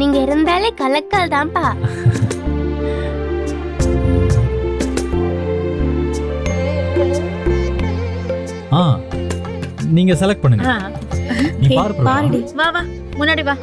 நீங்க இருந்தாலே கலக்கல் தான்ப்பா. ஆ நீங்க செலக்ட் பண்ணுங்க. நீ பாரு பிரபா. பாருடி. வா வா. முன்னாடி வா.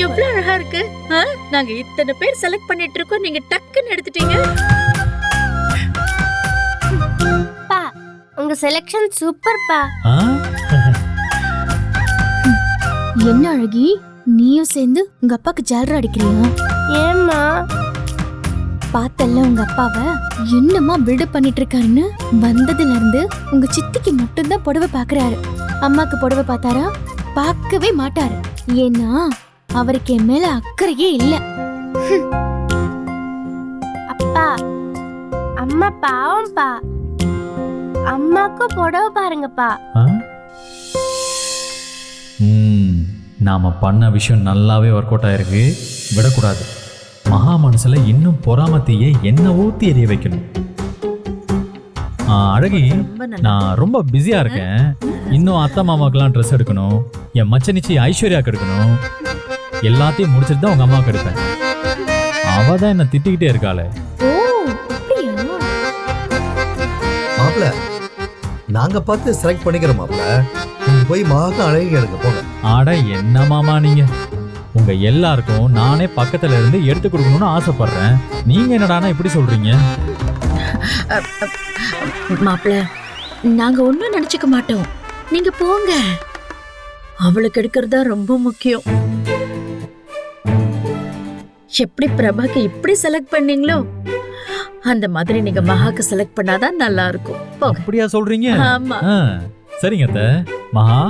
எவ்வளவு அழகா இருக்கு? ஆ, நாங்க இத்தனை பேர் செலக்ட் பண்ணிட்டு இருக்கோம். நீங்க டக்குன்னு எடுத்துட்டீங்க. பா உங்க செலெக்ஷன் சூப்பர்ப்பா ஆ? என்ன அழகி? நீயும் சேர்ந்து உங்க அப்பாக்கு ஜாலரா அடிக்கிறியா? ஏம்மா? பார்த்தல்ல உங்க அப்பாவை? என்னமா பில்டப் பண்ணிட்டு இருக்காருன்னு வந்ததுல இருந்து உங்க சித்திக்கு மட்டும்தான் புடவை பாக்குறாரு. அம்மாக்கு புடவை பார்த்தாரா? பார்க்கவே மாட்டாரு. ஏன்னா அவருக்கு என் மேல அக்கறையே இல்ல. அப்பா அம்மா பாவம்ப்பா அம்மாக்கும் புடவை பாருங்கப்பா. நாம பண்ண விஷயம் நல்லாவே ஒர்க் அவுட் ஆயிருக்கு. விடக்கூடாது. மகா மனசுல இன்னும் பொறாம தீய என்ன ஊத்தி எரிய வைக்கணும். ஆ, அழகி நான் ரொம்ப பிஸியா இருக்கேன். இன்னும் அத்தை மாமாக்கெல்லாம் ட்ரெஸ் எடுக்கணும். என் மச்சனிச்சி ஐஸ்வர்யாக்கு எடுக்கணும். எல்லாத்தையும் முடிச்சிட்டு தான் உங்க அம்மாவுக்கு எடுப்பேன். அவ தான் என்ன திட்டிக்கிட்டே இருக்காளே. ஓ அப்படியா? மாப்பிள நாங்க பார்த்து செலக்ட் பண்ணிக்கிறோம் மாப்பிள. நீங்க போய் மகாக்கும் அழகி எடுங்க போங்க. அட என்ன மாமா நீங்க? உங்க எல்லாருக்கும் நானே பக்கத்துல இருந்து எடுத்து கொடுக்கணும்னு ஆசைப்படுறேன். நீங்க என்னடானா இப்படி சொல்றீங்க? மாப்பிள நாங்க ஒண்ணும் நினைச்சுக்க மாட்டோம். நீங்க போங்க. அவளுக்கு எடுக்கிறது தான் ரொம்ப முக்கியம். எப்படி பிரபாக்கு இப்படி செலக்ட் பண்ணீங்களோ? அந்த மாதிரி நீங்க மகாக்கு செலக்ட் பண்ணாதான் நல்லா இருக்கும் அப்படியா சொல்றீங்க? ஆமா. ஆ, சரிங்க அத்தை. மகா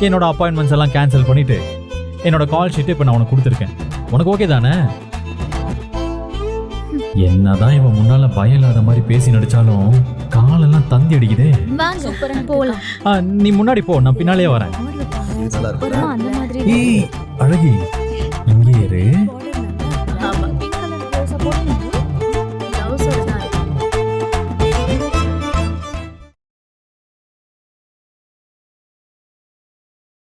என்னோட அப்பாயின்மெண்ட்ஸ் எல்லாம் கேன்சல் பண்ணிட்டு என்னோட கால் ஷீட் இப்போ நான் உனக்கு கொடுத்துருக்கேன். உனக்கு ஓகே தானே? என்னதான் இவன் முன்னால பயம் இல்லாத மாதிரி பேசி நடிச்சாலும் காலெல்லாம் தந்தி அடிக்குதே. வாங்க போலாம். ஆ, நீ முன்னாடி போ நான் பின்னாலேயே வரேன். நல்லா இருக்குல்ல? அந்த மாதிரி ஏய் அழகி இங்கே இரு.